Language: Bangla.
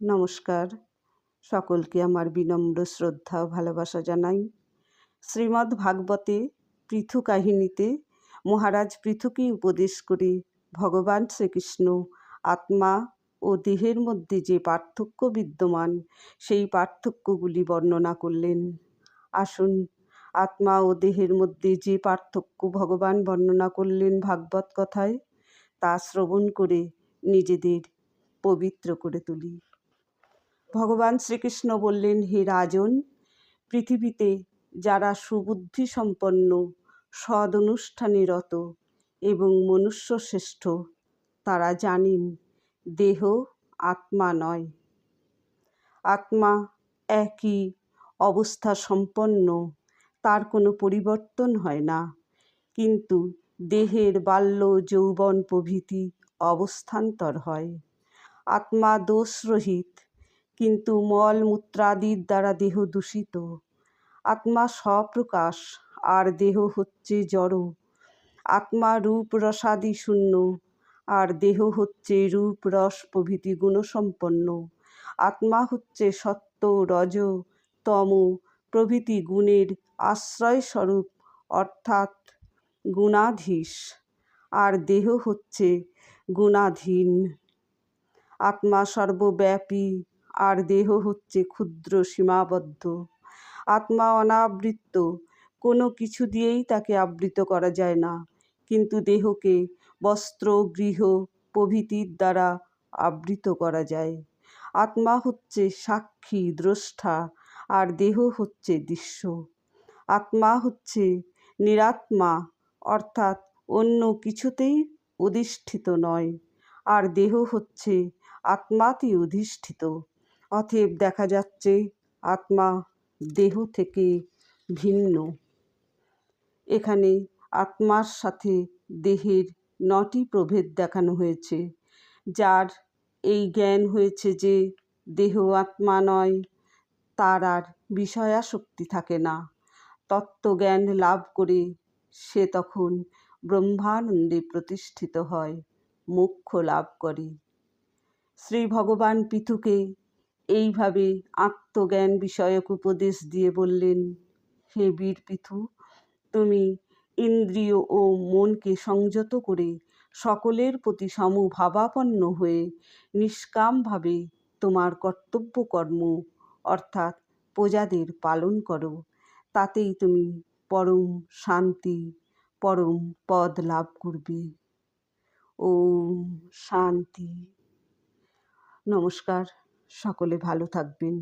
নমস্কার। সকলকে আমার বিনম্র শ্রদ্ধা ও ভালোবাসা জানাই। শ্রীমদ্ ভাগবতে পৃথু কাহিনীতে মহারাজ পৃথুকেই উপদেশ করে ভগবান শ্রীকৃষ্ণ আত্মা ও দেহের মধ্যে যে পার্থক্য বিদ্যমান, সেই পার্থক্যগুলি বর্ণনা করলেন। আসুন, আত্মা ও দেহের মধ্যে যে পার্থক্য ভগবান বর্ণনা করলেন ভাগবত কথায়, তা শ্রবণ করে নিজেদের পবিত্র করে তুলি। ভগবান শ্রীকৃষ্ণ বললেন, হে রাজন, পৃথিবীতে যারা সুবুদ্ধি সম্পন্ন সদ অনুষ্ঠানে রত এবং মনুষ্য শ্রেষ্ঠ তারা জানেন, দেহ আত্মা নয়। আত্মা একই অবস্থা সম্পন্ন, তার কোনো পরিবর্তন হয় না। কিন্তু দেহের বাল্য যৌবন প্রভৃতি অবস্থান্তর হয়। আত্মা দোষরহিত কিন্তু মল মূত্রাদির দ্বারা দেহ দূষিত। আত্মা স্বপ্রকাশ, আর দেহ হচ্ছে জড়। আত্মা রূপ রসাদি শূন্য, আর দেহ হচ্ছে রূপ রস প্রভৃতি গুণসম্পন্ন। আত্মা হচ্ছে সত্য, রজ, তম, প্রভৃতি গুণের আশ্রয়স্বরূপ, অর্থাৎ গুণাধীশ, আর দেহ হচ্ছে গুণাধীন। আত্মা সর্বব্যাপী আর দেহ হচ্ছে ক্ষুদ্র, সীমাবদ্ধ। আত্মা অনাবৃত্ত, কোনো কিছু দিয়েই তাকে আবৃত করা যায় না। কিন্তু দেহকে বস্ত্র, গৃহ, প্রভৃতির দ্বারা আবৃত করা যায়। আত্মা হচ্ছে সাক্ষী, দ্রষ্টা, আর দেহ হচ্ছে দৃশ্য। আত্মা হচ্ছে নিরাত্মা, অর্থাৎ অন্য কিছুতেই অধিষ্ঠিত নয়, আর দেহ হচ্ছে আত্মাতেই অধিষ্ঠিত। অতএব দেখা যাচ্ছে আত্মা দেহ থেকে ভিন্ন। এখানে আত্মার সাথে দেহের নটি প্রভেদ দেখানো হয়েছে, যার এই জ্ঞান হয়েছে যে দেহ আত্মা নয়, তার আর বিষয়াসক্তি থাকে না। তত্ত্বজ্ঞান লাভ করে সে তখন ব্রহ্মানন্দে প্রতিষ্ঠিত হয়, মোক্ষ লাভ করে। শ্রী ভগবান পিথুকে এইভাবে আত্মজ্ঞান বিষয়ক উপদেশ দিয়ে বললেন, হে বীর পিথু তুমি ইন্দ্রিয় ও মনকে সংযত করে সকলের প্রতি সমভাবাপন্ন হয়ে নিষ্কামভাবে তোমার কর্তব্য কর্ম অর্থাৎ প্রজাদের পালন করো। তাতেই তুমি পরম শান্তি, পরম পদ লাভ করবে। ওম শান্তি। নমস্কার। সকলে ভালো থাকবেন।